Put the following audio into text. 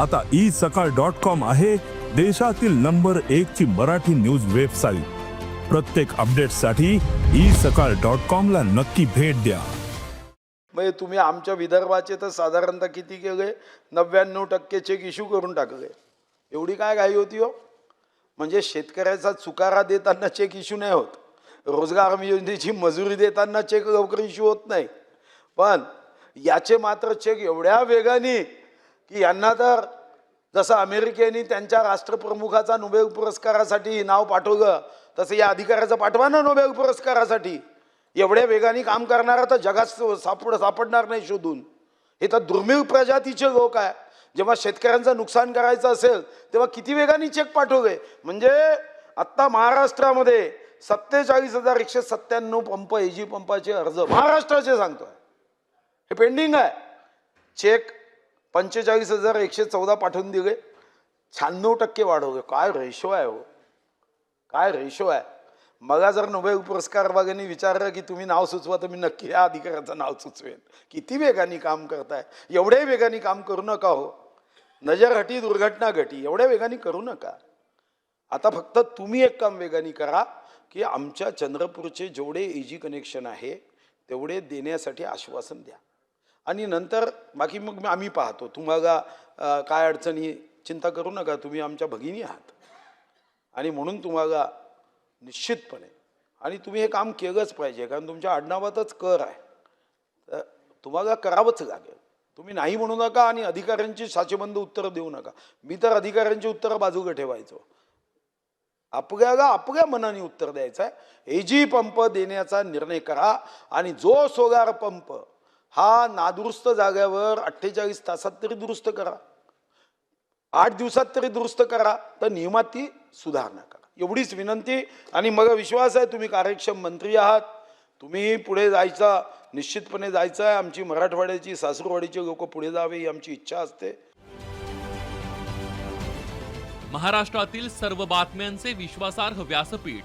आता ई सकाळ dot com आहे देशातील नंबर एक ची मराठी न्यूज वेबसाईट. प्रत्येक अपडेटसाठी ई सकाळ डॉट कॉम ला नक्की भेट द्या. म्हणजे तुम्ही आमच्या विदर्भाचे तर साधारणतः किती केले? नव्याण्णव टक्के चेक इश्यू करून टाकले. एवढी काय घाई होती हो? म्हणजे शेतकऱ्याचा चुकारा देताना चेक इश्यू नाही होत. रोजगार हमी योजनेची मजुरी देताना चेक लवकर इश्यू होत नाही. पण याचे मात्र चेक एवढ्या वेगाने की यांना तर जसं अमेरिकेने त्यांच्या राष्ट्रप्रमुखाचा नोबेल पुरस्कारासाठी नाव पाठवलं तसं या अधिकाऱ्याचं पाठवा ना नोबेल पुरस्कारासाठी. एवढ्या वेगाने काम करणारा तर जगात सापड सापडणार नाही शोधून. हे तर दुर्मिळ प्रजातीचे लोक आहे. जेव्हा शेतकऱ्यांचं नुकसान करायचं असेल तेव्हा किती वेगाने चेक पाठवले? म्हणजे आत्ता महाराष्ट्रामध्ये सत्तेचाळीस हजार एकशे सत्त्याण्णव पंप एजी पंपाचे अर्ज महाराष्ट्राचे सांगतोय. हे पेंडिंग आहे. चेक पंचेचाळीस हजार एकशे चौदा पाठवून दिले. शहाण्णव टक्के वाढवले काय रेशो आहे हो? काय रेशो आहे? मला जर नोबेल पुरस्कार विभागाने विचारलं की तुम्ही नाव सुचवा तर मी नक्की या अधिकाऱ्याचं नाव सुचवेन. किती वेगाने काम करताय? एवढ्या वेगाने काम करू नका हो. नजर हटी दुर्घटना घटी. एवढ्या वेगाने करू नका. आता फक्त तुम्ही एक काम वेगाने करा की आमच्या चंद्रपूरचे जेवढे एजी कनेक्शन आहे तेवढे देण्यासाठी आश्वासन द्या. आणि नंतर बाकी मग आम्ही पाहतो. तुम्हाला काय अडचणी चिंता करू नका. तुम्ही आमच्या भगिनी आहात. आणि म्हणून तुम्हाला निश्चितपणे आणि तुम्ही हे काम केलंच पाहिजे कारण तुमच्या आडनावातच कर आहे. तर तुम्हाला करावंच लागेल. तुम्ही नाही म्हणू नका आणि अधिकाऱ्यांची साचेबंद उत्तरं देऊ नका. मी तर अधिकाऱ्यांची उत्तरं बाजूला ठेवायचो. आपल्याला आपल्या मनाने उत्तर द्यायचं आहे एजी पंप देण्याचा निर्णय करा आणि जो सोलार पंप हा नादुरुस्त जाग्यावर अठ्ठेचाळीस तासात तरी दुरुस्त करा. आठ दिवसात तरी दुरुस्त करा तर नियमात ती सुधारणा करा. एवढीच विनंती आणि मग विश्वास आहे तुम्ही कार्यक्षम मंत्री आहात. तुम्ही पुढे जायचा निश्चितपणे जायचं आहे. आमची मराठवाड्याची सासूरवाडीचे लोक पुढे जावे ही आमची इच्छा असते. महाराष्ट्रातील सर्व बातम्यांचे विश्वासार्ह व्यासपीठ